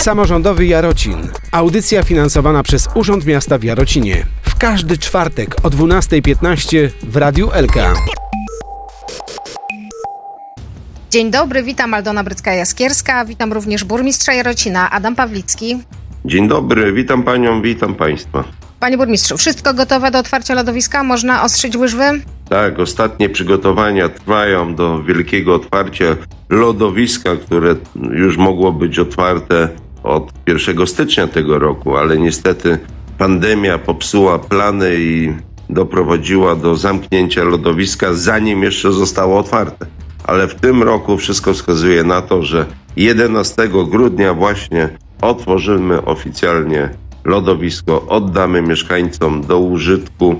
Samorządowy Jarocin. Audycja finansowana przez Urząd Miasta w Jarocinie. W każdy czwartek o 12.15 w Radiu Elka. Dzień dobry, witam Aldona Brycka-Jaskierska, witam również burmistrza Jarocina Adam Pawlicki. Dzień dobry, witam panią, witam państwa. Panie burmistrzu, wszystko gotowe do otwarcia lodowiska? Można ostrzyć łyżwy? Tak, ostatnie przygotowania trwają do wielkiego otwarcia lodowiska, które już mogło być otwarte od 1 stycznia tego roku, ale niestety pandemia popsuła plany i doprowadziła do zamknięcia lodowiska, zanim jeszcze zostało otwarte. Ale w tym roku wszystko wskazuje na to, że 11 grudnia właśnie otworzymy oficjalnie lodowisko, oddamy mieszkańcom do użytku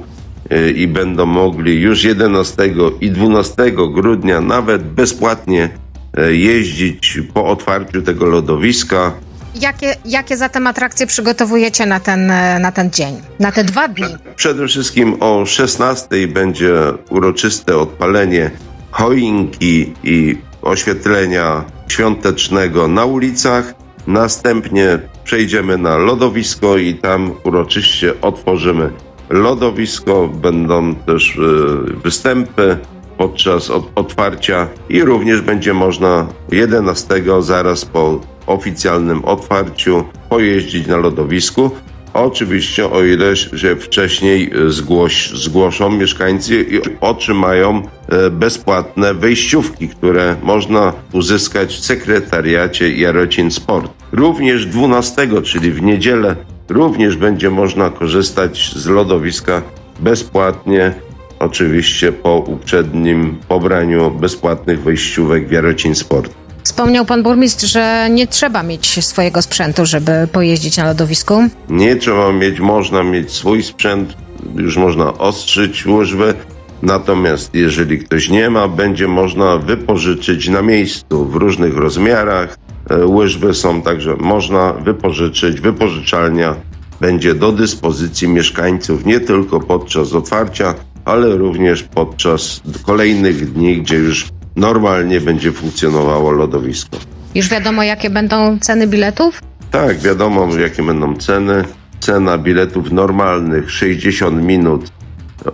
y, i będą mogli już 11 i 12 grudnia nawet bezpłatnie y, jeździć po otwarciu tego lodowiska. Jakie, jakie zatem atrakcje przygotowujecie na ten, e, na ten dzień, na te dwa dni? Przede wszystkim o 16 będzie uroczyste odpalenie choinki i oświetlenia świątecznego na ulicach. Następnie przejdziemy na lodowisko i tam uroczyście otworzymy lodowisko. Będą też y, występy podczas od, otwarcia i również będzie można 11 zaraz po oficjalnym otwarciu pojeździć na lodowisku. Oczywiście o ile się wcześniej y, zgłoś, zgłoszą mieszkańcy i otrzymają e, bezpłatne wejściówki, które można uzyskać w sekretariacie Jarocin Sport. Również 12, czyli w niedzielę, również będzie można korzystać z lodowiska bezpłatnie, oczywiście po uprzednim pobraniu bezpłatnych wejściówek w Jarocin Sport. Wspomniał pan burmistrz, że nie trzeba mieć swojego sprzętu, żeby pojeździć na lodowisku. Nie trzeba mieć, można mieć swój sprzęt, już można ostrzyć łyżwę. Natomiast jeżeli ktoś nie ma, będzie można wypożyczyć na miejscu w różnych rozmiarach. E, Łyżwy są także można wypożyczyć. Wypożyczalnia będzie do dyspozycji mieszkańców nie tylko podczas otwarcia, ale również podczas kolejnych dni, gdzie już normalnie będzie funkcjonowało lodowisko. Już wiadomo, jakie będą ceny biletów? Tak, wiadomo jakie będą ceny. Cena biletów normalnych 60 minut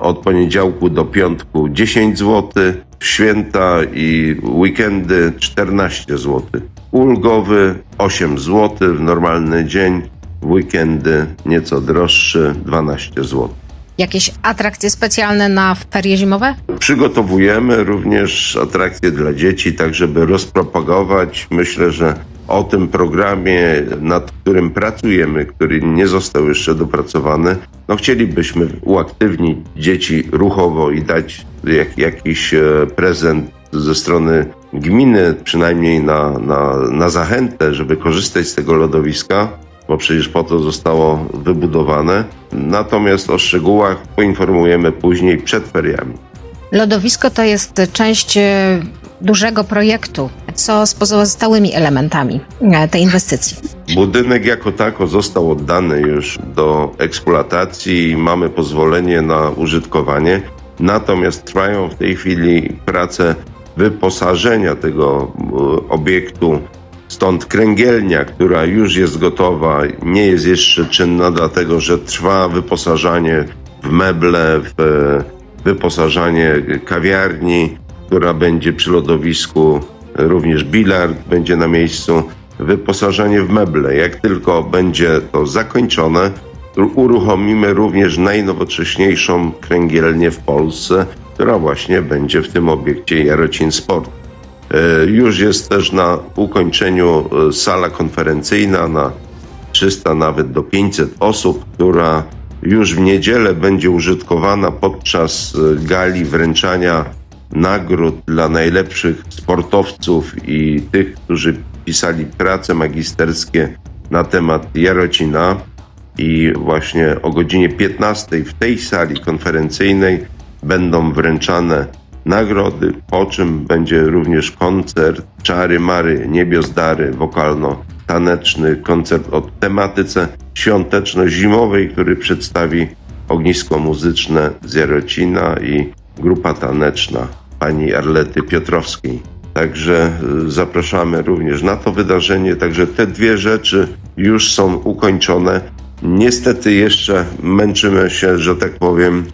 od poniedziałku do piątku 10 zł, święta i weekendy 14 zł. Ulgowy 8 zł w normalny dzień, weekendy nieco droższy 12 zł. Jakieś atrakcje specjalne na ferie zimowe? Przygotowujemy również atrakcje dla dzieci, tak żeby rozpropagować. Myślę, że o tym programie, nad którym pracujemy, który nie został jeszcze dopracowany, no chcielibyśmy uaktywnić dzieci ruchowo i dać jak, jakiś e, prezent ze strony gminy, przynajmniej na, na, na zachętę, żeby korzystać z tego lodowiska bo przecież po to zostało wybudowane. Natomiast o szczegółach poinformujemy później przed feriami. Lodowisko to jest część e, dużego projektu. Co z pozostałymi elementami e, tej inwestycji? Budynek jako tako został oddany już do eksploatacji i mamy pozwolenie na użytkowanie. Natomiast trwają w tej chwili prace wyposażenia tego e, obiektu. Stąd kręgielnia, która już jest gotowa, nie jest jeszcze czynna, dlatego że trwa wyposażanie w meble, w e, wyposażanie kawiarni, która będzie przy lodowisku, również bilard będzie na miejscu, wyposażenie w meble. Jak tylko będzie to zakończone, uruchomimy również najnowocześniejszą kręgielnię w Polsce, która właśnie będzie w tym obiekcie Jarocin Sport. E, Już jest też na ukończeniu e, sala konferencyjna na 300 nawet do 500 osób, która już w niedzielę będzie użytkowana podczas e, gali wręczania nagród dla najlepszych sportowców i tych, którzy pisali prace magisterskie na temat Jarocina. I właśnie o godzinie 15 w tej sali konferencyjnej będą wręczane nagrody, po czym będzie również koncert Czary Mary Niebiozdary wokalno-taneczny, koncert o tematyce świąteczno-zimowej, który przedstawi ognisko muzyczne z Jarocina i grupa taneczna pani Arlety Piotrowskiej. Także y, zapraszamy również na to wydarzenie. Także te dwie rzeczy już są ukończone. Niestety jeszcze męczymy się, że tak powiem,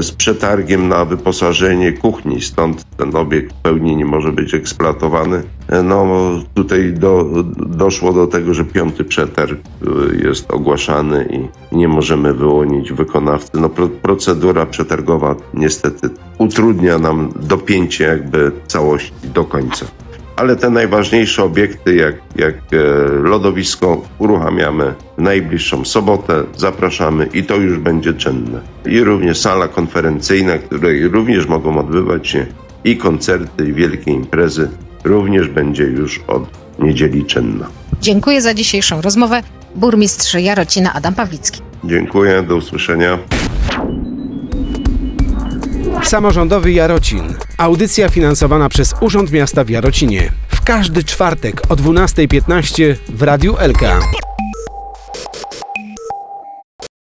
z przetargiem na wyposażenie kuchni, stąd ten obiekt w pełni nie może być eksploatowany. E, No tutaj do, doszło do tego, że piąty przetarg e, jest ogłaszany i nie możemy wyłonić wykonawcy. No pro, procedura przetargowa niestety utrudnia nam dopięcie jakby całości do końca ale te najważniejsze obiekty, jak, jak e, lodowisko, uruchamiamy w najbliższą sobotę. Zapraszamy i to już będzie czynne. I również sala konferencyjna, której również mogą odbywać się i koncerty, i wielkie imprezy, również będzie już od niedzieli czynna. Dziękuję za dzisiejszą rozmowę. Burmistrz Jarocina Adam Pawlicki. Dziękuję, do usłyszenia. Samorządowy Jarocin. Audycja finansowana przez Urząd Miasta w Jarocinie. W każdy czwartek o 12.15 w Radiu Elka.